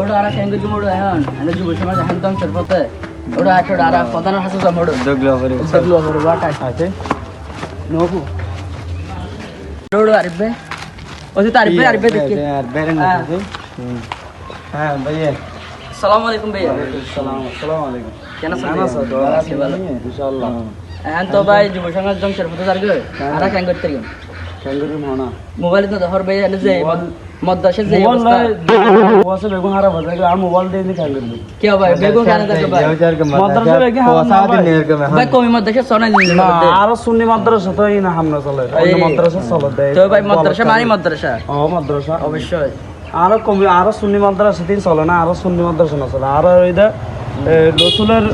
ওটা আর কেন কিছু মোড় এখন এনে যুব সমাজ এখন তো চল ওটা একটা আর প্রধান হাসু মোড় দগলো করে দেখল আমার বাটা আছে। নোবু। ওটা আরবে ওই তো আরবে আরবে দেখি। আর বেরেন হ্যাঁ। আছে। হ্যাঁ ভাইয়া। আসসালামু আলাইকুম ভাইয়া। আসসালাম আসসালামু আলাইকুম কেন আছেন ভালো আছি? ভালো। ইনশাআল্লাহ। এখন তো ভাই যুব সমাজ জংশন পথে যার গো আর কেন করতে গেল ক্যাঙ্গারু মানা মোবাইল তো ধর ভাই এনে যে মদ্দাসের যে মোবাইল অবস্থা। বসে বেগুন হারা বসে আর মোবাইল দিয়ে নি ক্যাঙ্গারু কি হবে বেগুন কেন দেখো ভাই মাদ্রাসা বেগে হারা না ভাই। ভাই কমি মদ্দাসের সোনাই দিন না আরও সুন্নি মাদ্রাসা তো না হামনা চলে। অন্য এই- চলে দেয়। তো ভাই মাদ্রাসা মানে মাদ্রাসা? ও মাদ্রাসা। অবশ্যই। আরও কমি আরও সুন্নি মাদ্রাসা তিন চলে না আরও সুন্নি মাদ্রাসা না চলে। আর ওইটা রসুলের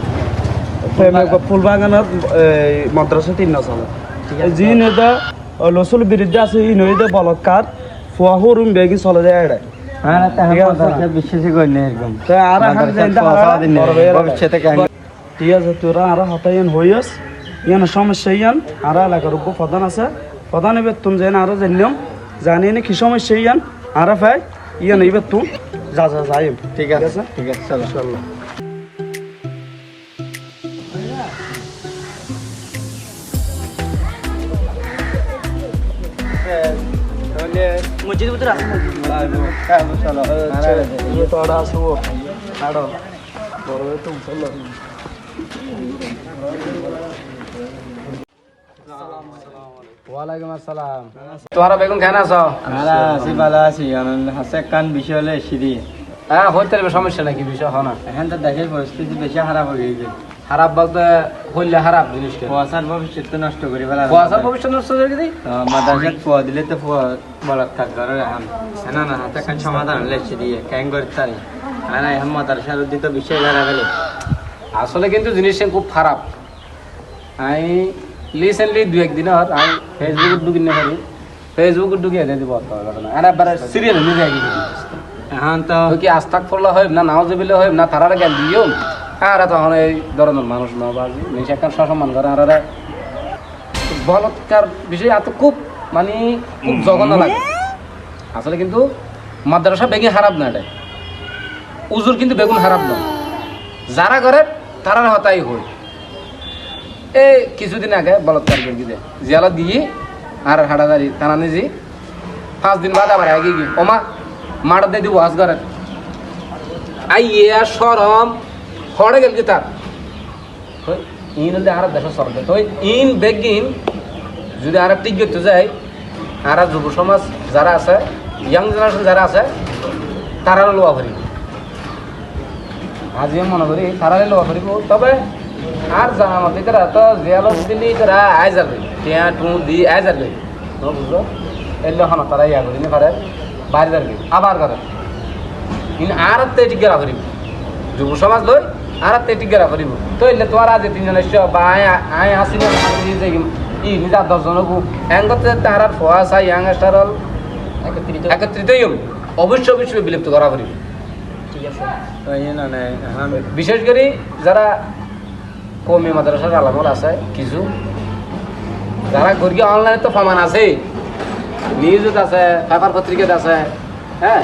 ফুল বাগানের মাদ্রাসা তিন না চলে। যি নেতা রসুল বিরুদ্ধে আছে ই নইদে বলৎকার ফুয়াহু রুম বেগি চলে যায় এটা ঠিক আছে? ভবিষ্যতে ঠিক আছে তোরা আরও হতাইন হইয়াস ইয়ান সমস্যা ইয়ান। আর এলাকার উপর প্রধান আছে। প্রধান এবার তুমি যেন আরও জানিলাম জানি না কি সমস্যা ইয়ান? আর ফাই ইয়ান এবার তুই যা যা যাই ঠিক আছে ঠিক আছে? চলো। ভিতরে চলো আসব ছাড়ো বড় তুমি চলো ওয়ালাইকুম আসসালাম। তোহারা বেগুন খায় না আছো? আমরা আছি ভালো আছি। হাসে কান বিষয় হলে সিঁড়ি। হ্যাঁ পারবে সমস্যা নাকি বিষয় হয় না। এখন তো দেশের পরিস্থিতি বেশি খারাপ হয়ে গেছে। খারাপ বলতে হইলে খারাপ জিনিসটা। কুয়াশার ভবিষ্যৎ তো নষ্ট করে ফেলা কুয়াশার ভবিষ্যৎ নষ্ট করে দিই মাদ্রাসাত ফুয়া দিলে তো ফুয়া আর এখন। না না হাতে সমাধান ক্যাং পারি আর মাদ্রাসার উদ্দিত বিষয় গেলে। আসলে কিন্তু জিনিসটা খুব খারাপ। আমি রিসেন্টলি দু একদিন আমি ফেসবুক ঢুকি না পারি ফেসবুক ঢুকিয়ে দিয়ে দিব ঘটনা আর একবার সিরিয়াল তো কি আস্তাক ফল্লা হয় না নাও জবিলে হয় না তারার জ্ঞান দিও? আর তখন এই ধরনের মানুষ না বাজি। নিজে একটা সসম্মান করে আর বলৎকার বিষয় এত খুব মানে খুব জঘন্য লাগে। আসলে কিন্তু মাদ্রাসা বেগে খারাপ না এটা। উজুর কিন্তু বেগুন খারাপ না। যারা করে তারা হতাই হয়। এই কিছুদিন আগে বলৎকার করে দিয়ে জিয়ালত গিয়ে আর হাড়াদারি টানা নিজে পাঁচ দিন বাদ আবার আগে গিয়ে ওমা মাটা দিয়ে দিব আজ করে আই ইয়া সরম। কি তার? ইন হলে আর দেশ সরকার। তো ইন বেগিন যদি আর টিক করতে যায়, আর যুব সমাজ যারা আছে, ইয়াং জেনারেশন যারা আছে, তারা লোয়া ভরিব। আজি আমি মনে করি তারা লোয়া ভরিব। তবে আর জানা মতে তারা তো জিয়ালত দিলি তারা আই যাবে। টিয়া, টু, দি, আই যাবে। বুঝলো এলে হন তারা ইয়া করি পারে বাইরে যাবে, আবার করে ইন আর তে টিকেরা ভরিব। যুব সমাজ লই আর তে টিকেরা ভরিব তো এলে তোমার আজ তিনজন এসছ বা আই আই আসি না ই নিজা দশজনকু। এঙ্গতে তাহার ফোয়া চাই ইয়াং স্টারল একত্রিত। একত্রিত ইয়ম অবশ্যই বিলুপ্ত করা না না এখন বিশেষ করে যারা কমি মাদ্রাসার আলামল আছে কিছু। যারা গরিব অনলাইনে তো ফমান আছে। নিউজত আছে পেপার পত্রিকাত আছে হ্যাঁ?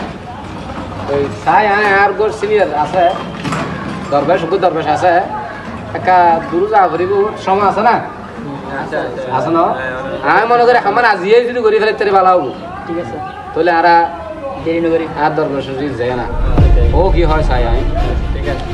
ওই চাই আয় আর গোর সিনিয়র আছে দরবেশ শুধু দরবেশ আছে। একটা দূর যা ভরিব সময় আছে না? আছে ন? আমি মনে করি আমার আজিয়ে যদি ঘুরি ফেলে তেরে ভালো হব। ঠিক আছে। তাহলে আর দেরি নগরী আর দরবেশ যায় না। ও কি হয় চাই আমি ঠিক আছে।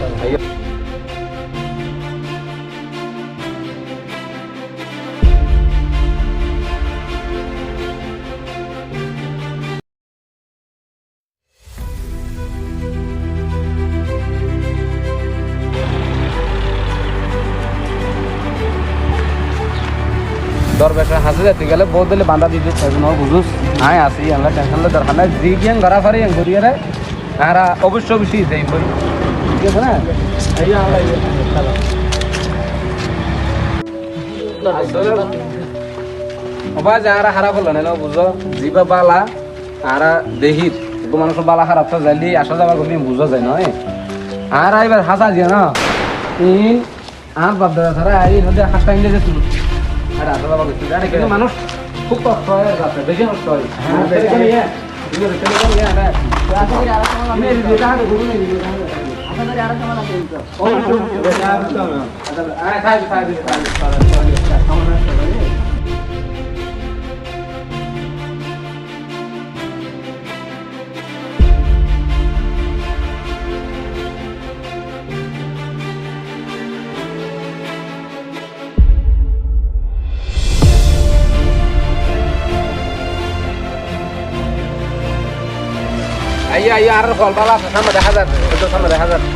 দরবেশের হাসে যেতে গেলে বহুত দিলে বান্ধা দিতে চাইবে না বুঝুস আয় আসি, আমরা টেনশন দরকার নাই। জি গিয়ে ঘরা ফারি ঘুরিয়ে রে আর অবশ্য অবশ্যই যাই বই ঠিক আছে না? ওবা যারা হারা জিবা বালা আর দেহিত। একটু বালা খারাপ যাইলি আসা যাওয়া করলি বুঝা যায় নয় আর এবার হাসা দিয়ে না? ইন আর বাপ দাদা ছাড়া এই হাসটা ইন্ডিয়া যেত কিন্তু মানুষ খুব কষ্ট হয় রাতে বেশি কষ্ট হয় আশা করি আরও সময় লাগবে saya Ayo ayo ar kol bala sama দেখা যাচ্ছে itu sama দেখা যাচ্ছে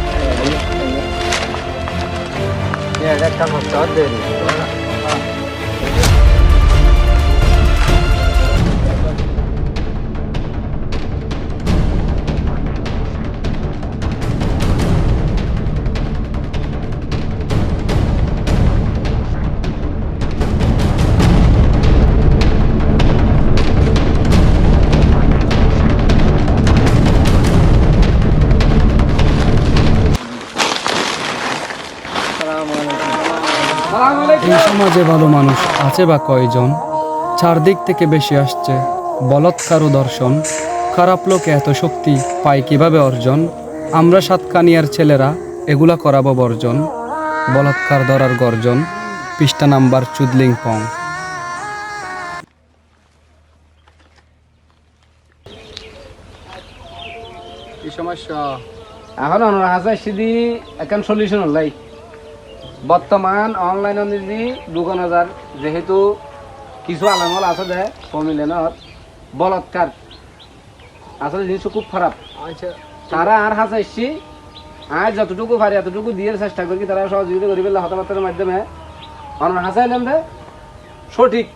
Ya, ada kamu এই সমাজে ভালো মানুষ আছে বা কয়জন? চারদিক থেকে বেশি আসছে বলৎকার দর্শন। খারাপ লোকে এত শক্তি পায় কীভাবে অর্জন? আমরা সাতকানিয়ার ছেলেরা এগুলা করাবো বর্জন। বলৎকার ধরার গর্জন। পৃষ্ঠা নাম্বার চুদলিং পং। কি সমস্যা? এখন হাজার সিধি এখন সলিউশন হলাই বর্তমান অনলাইন যদি দোকান হাজার যেহেতু কিছু আলামল আছে যে কমিলেনত বলৎকার আসলে জিনিস খুব খারাপ। আচ্ছা। তারা আর হাসাইছি আর যতটুকু পারি এতটুকু দিয়ে চেষ্টা করি তারা সহযোগিতা করি পেলে হতাবার্তার মাধ্যমে। অনলাইন হাসাইলাম যে সঠিক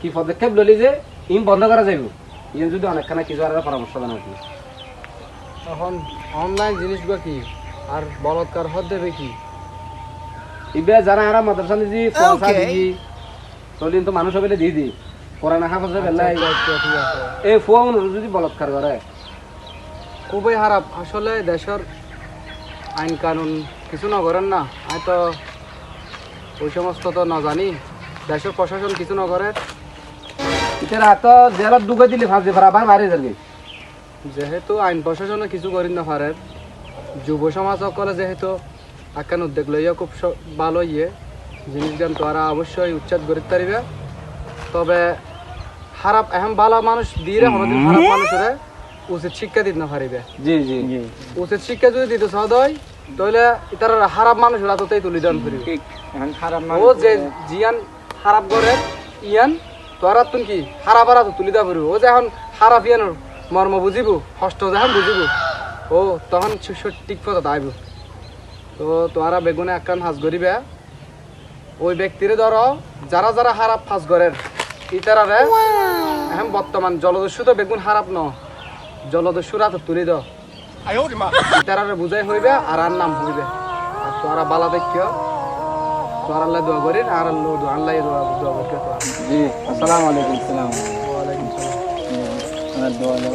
কি পদক্ষেপ ললি যে ইম বন্ধ করা যাইব। ইম যদি অনেকখানা কিছু আর পরামর্শ দেন আর এখন অনলাইন জিনিসগুলো কি? আর বলৎকার হতে দেবে কি? ইবে যারা আরা মাদ্রাসা দিদি পয়সা দিদি তলিন তো মানুষ হবেলে দি পড়া না খাফা বেলাই এই ফোন যদি বলৎকার করে। খুবই খারাপ। আসলে দেশের আইন কানুন কিছু না করেন না। আমি তো ওই সমস্ত তো না জানি দেশের প্রশাসন কিছু না করে ইতারা তো জেলত ঢুকে দিলে ফাঁসি ফেরা আবার বাইরে যাবে। যেহেতু আইন প্রশাসনে কিছু করি না পারে যুব সমাজ সকলে যেহেতু আকান উদ্যোগ লইয়া খুব ভালো ইয়ে। জিনিসগান তারা অবশ্যই উচ্ছেদ করিতে পারিবে। তবে খারাপ এখন ভালো মানুষ দিয়ে কোনোদিন খারাপ মানুষের উচিত শিক্ষা দিতে না পারিবে। জি জি। উচিত শিক্ষা যদি দিতে চাও দই তাহলে তার খারাপ মানুষ রাততেই তুলি দান করিবে ঠিক খারাপ ও যে জিয়ান খারাপ করে ইয়ান তোরা তুন কি খারাপ আর তুলি দা পারিব। ও যে এখন খারাপ ইয়ানোর মর্ম বুঝিব কষ্ট যখন বুঝিব ও তখন সু- সঠিক পথ আইব। তো তোরা বেগুনে একখান হাজ করিবে। ওই ব্যক্তিরে ধরো যারা যারা খারাপ ফাঁস করেন ইতারারে এখন বর্তমান জলদস্যু তো বেগুন খারাপ ন। জলদস্যুর হাতে তুলি দাও ইতারারে বুঝাই হইবে আর আর নাম হইবে। আর তোরা বালা দেখিও। তোর আল্লাহ দোয়া করিন আর আল্লাহ দোয়া আল্লাহ দোয়া দোয়া করিও জি আসসালামু আলাইকুম সালাম। ওয়ালাইকুম সালাম। দোয়া দাও